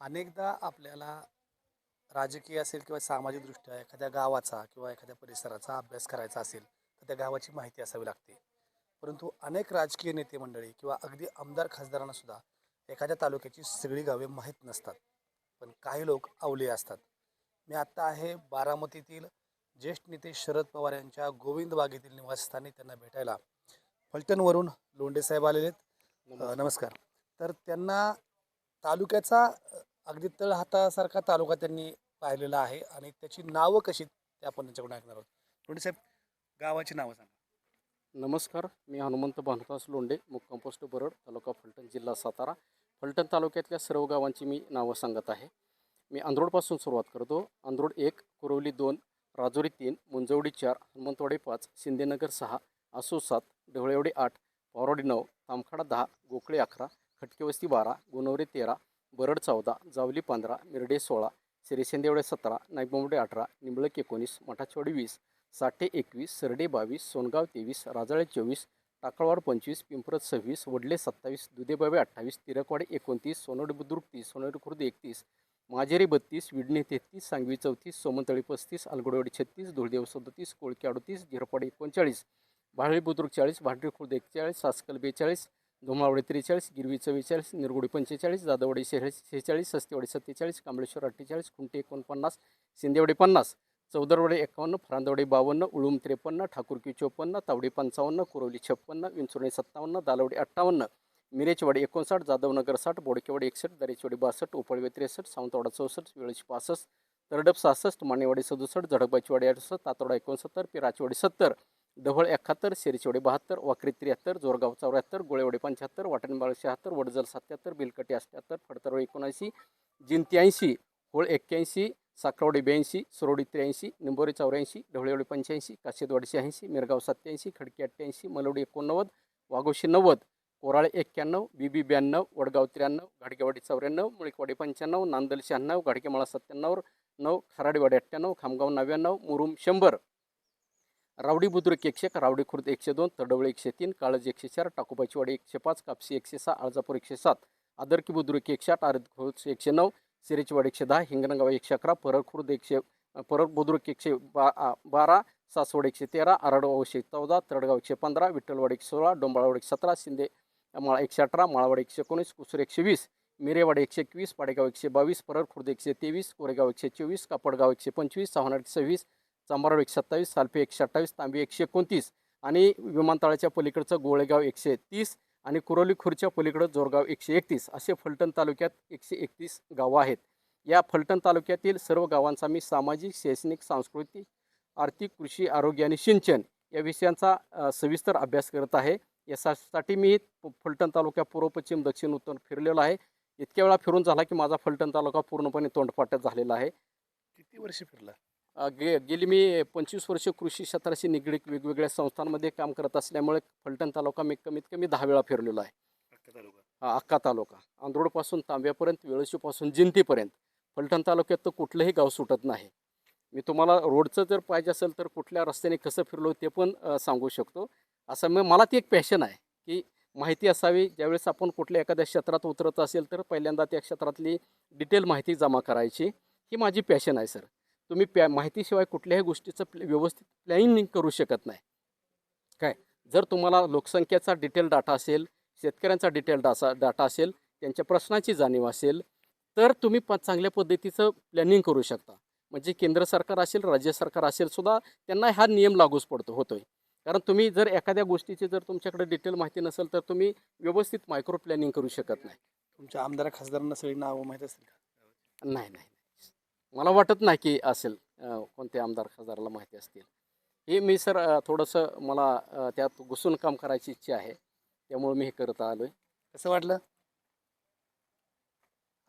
अनेकदा आपल्याला राजकीय असेल किंवा सामाजिकदृष्ट्या एखाद्या गावाचा किंवा एखाद्या परिसराचा अभ्यास करायचा असेल तर त्या गावाची माहिती असावी लागते. परंतु अनेक राजकीय नेते मंडळी किंवा अगदी आमदार खासदारांना सुद्धा एखाद्या तालुक्याची सगळी गावे माहीत नसतात. पण काही लोक अवले असतात. मी आत्ता आहे बारामतीतील ज्येष्ठ नेते शरद पवार यांच्या गोविंद बागेतील निवासस्थानी त्यांना भेटायला. फलटणवरून लोंढे साहेब आलेले आहेत. नमस्कार. तर त्यांना तालुक्याचा अगदी तळहातासारखा तालुका त्यांनी पाहिलेला आहे आणि त्याची नावं कशी ते आपण त्यांच्याकडून ऐकणार आहोत. लोंढे साहेब गावाची नावं सांगा. नमस्कार मी हनुमंत भानुदास लोंडे मुक्काम पोस्ट बरड तालुका फलटण जिल्हा सातारा. फलटण तालुक्यातल्या सर्व गावांची मी नावं सांगत आहे. मी आंध्रोडपासून सुरुवात करतो. आंध्रोड एक कुरवली दोन राजुरी तीन मुंजवडी चार हनुमंतवाडी पाच शिंदेनगर सहा आसू सात ढवळेवडी आठ पावरोडी नऊ तामखाडा दहा गोखळे अकरा खटकेवस्ती बारा गोनवरे तेरा बरड चौदा जावली पंधरा मिरडे सोळा सिरिशिंदेवडे सतरा नाईकबोंबडे अठरा निंबळक एकोणीस मठाचवाडी वीस साठे एकवीस सरडे बावीस सोनगाव तेवीस राजाळे चोवीस टाकळवाड पंचवीस पिंपरत सव्वीस वडले सत्तावीस दुधेबावे अठ्ठावीस तिरकवाडे एकोणतीस सोनड बुद्रुक तीस सोनवडी खुर्द एकतीस माजेरी बत्तीस विडणी तेहतीस सांगवी चौतीस सोमंतळी पस्तीस अलगडवाडी छत्तीस धुळदेव सदतीस कोळके अडतीस झिरपाडे एकोणचाळीस भाळळी बुद्रुक चाळीस भांडरी खुर्द एकचाळीस सासकल बेचाळीस धुमावडी त्रेचाळीस गिरवी चव्वेचाळीस निरगुडी पंचेचाळीस जाधववाडी शे शेहेचाळीस सस्तेवाडी सत्तेचाळीस कांबळेश्वर अठ्ठेचाळीस खुंटी एकोणपन्नास शिंदेवाडी पन्नास चौदरवाडी एकावन्न फरांदवाडी बावन्न उळूम त्रेपन्न ठाकूरकी चोपन्न तावडी पंचावन्न कुरवली छप्पन्न विंचुर्णी सत्तावन्न दालवडी अठ्ठावन्न मिरेचवाडी एकोणसाठ जाधवनगर साठ बोडकेवाडी एकसष्ट दरेचवाडी बासष्ट उपळवे त्रेसष्ट सावंतवाडा चौसष्ट वेळेची पासष्ट तरडप सहासष्ट मानेवाडी सदुसष्ट झडकबाचीवाडी अडुसष्ट तातोडा एकोणसत्तर पिराचवाडी सत्तर ढवळ एकाहत्तर शेरीचवाडी बहात्तर वाकरी त्र्याहत्तर जोरगाव चौऱ्याहत्तर गोळेवडे पंच्याहत्तर वाटणबाळ शहात्तर वडजल सत्याहत्तर बिलकटी अठ्ठ्याहत्तर फडतरवाडी एकोणऐंशी जिंती ऐंशी होळ एक्क्याऐंशी साखरवडे ब्याऐंशी सुरोडी त्र्याऐंशी निंबोरी चौऱ्याऐंशी ढवळेवडे पंच्याऐंशी काशेदवाडी शहाऐंशी मिरगाव सत्याऐंशी खडकी अठ्ठ्याऐंशी मलवडी एकोणनव्वद वाघोशी नव्वद कोराळे एक्क्याण्णव बीबी ब्याण्णव वडगाव त्र्याण्णव घाडगेवाडी चौऱ्याण्णव मुळिकवाडी पंच्याण्णव नांदल शहाण्णव घाडगेमाळा सत्त्याण्णव नऊ खराडेवाडी अठ्ठ्याण्णव खामगाव नव्याण्णव मुरुम शंभर. रावडी बुद्रुक एकशे एक रावडी खुर्द एकशे दोन तडवळे एकशे तीन काळज एकशे चार टाकोबाचीवाडी एकशे पाच कापसी एकशे सहा आळजापूर एकशे सात आदरकी बुद्रुक एकशे आठ आरद खुर्द एकशे नऊ सिरेचवाडी एकशे दहा हिंगणगाव एकशे अकरा परळ खुर्द एकशे परळ बुद्रुक एकशे बा बारा सासवड एकशे तेरा आरडगाव एकशे चौदा तरडगाव एकशे पंधरा विठ्ठलवाडी एकशे सोळा डोंबाळवाडी एकशे सतरा शिंदे माळा एकशे अठरा माळावाडी एकशे एकोणीस कुसूर एकशे वीस मिरेवाडी एकशे एकवीस पाडेगाव एकशे बावीस परळ खुर्द एकशे तेवीस कोरेगाव एकशे चोवीस कापडगाव एकशे पंचवीस चव्हाण एकशे सव्वीस चांबाराव एकशे सत्तावीस सालपे एकशे अठ्ठावीस तांबे एकशे एकोणतीस आणि विमानतळाच्या पलीकडचं गोळेगाव एकशे तीस आणि कुरोली खुर्च्या पलीकडं जोरगाव एकशे एकतीस असे फलटण तालुक्यात एकशे एकतीस गावं आहेत. या फलटण तालुक्यातील सर्व गावांचा मी सामाजिक शैक्षणिक सांस्कृतिक आर्थिक कृषी आरोग्य आणि सिंचन या विषयांचा सविस्तर अभ्यास करत आहे. यासाठी मी फलटण तालुक्या पूर्व पश्चिम दक्षिण उत्तर फिरलेलो आहे. इतक्या वेळा फिरून झाला की माझा फलटण तालुका पूर्णपणे तोंडपाट्यात झालेला आहे. किती वर्ष फिरला? गे गेली मी पंचवीस वर्ष कृषी क्षेत्राशी निगडीत वेगवेगळ्या संस्थांमध्ये काम करत असल्यामुळे फलटण तालुका मी कमीत कमी दहा वेळा फिरलेलो आहे. हा, अक्का तालुका. आंधोडपासून तांब्यापर्यंत वेळशीपासून जिंतीपर्यंत फलटण तालुक्यात तर कुठलंही गाव सुटत नाही. मी तुम्हाला रोडचं जर पाहिजे असेल तर कुठल्या रस्त्याने कसं फिरलो ते पण सांगू शकतो. असं मग मला ती एक पॅशन आहे की माहिती असावी. ज्यावेळेस आपण कुठल्या एखाद्या क्षेत्रात उतरत असेल तर पहिल्यांदा त्या क्षेत्रातली डिटेल माहिती जमा करायची. ही माझी पॅशन आहे सर तुम्ही पॅ माहितीशिवाय कुठल्याही गोष्टीचं प्ल- व्यवस्थित प्लॅनिंग करू शकत नाही. काय? जर तुम्हाला लोकसंख्येचा डिटेल डाटा असेल शेतकऱ्यांचा डिटेल डासा डाटा असेल त्यांच्या प्रश्नाची जाणीव असेल तर तुम्ही प चांगल्या पद्धतीचं प्लॅनिंग करू शकता. म्हणजे केंद्र सरकार असेल राज्य सरकार असेल सुद्धा त्यांना हा नियम लागूच पडतो होतोय. कारण तुम्ही जर एखाद्या गोष्टीची जर तुमच्याकडे डिटेल माहिती नसेल तर तुम्ही व्यवस्थित मायक्रो प्लॅनिंग करू शकत नाही. तुमच्या आमदार खासदारांना सगळी नावं माहीत असतील का? नाही नाही. मला वाटत नाही की असेल कोणते कोणत्या आमदार खासदाराला माहिती असतील. हे मी सर थोडंसं मला त्यात घुसून काम करायची इच्छा आहे. त्यामुळे मी हे करत आलो आहे कसं वाटलं?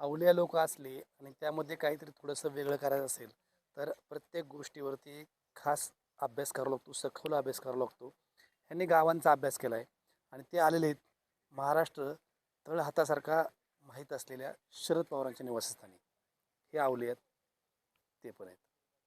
अवल्या लोक असले आणि त्यामध्ये काहीतरी थोडंसं वेगळं करायचं असेल तर प्रत्येक गोष्टीवरती खास अभ्यास करावा लागतो सखोल अभ्यास करावा लागतो. ह्यांनी गावांचा अभ्यास केला आहे आणि ते आलेले आहेत महाराष्ट्र तळहातासारखा माहीत असलेल्या शरद पवारांच्या निवासस्थानी. हे आवले आहेत ते पण आहेत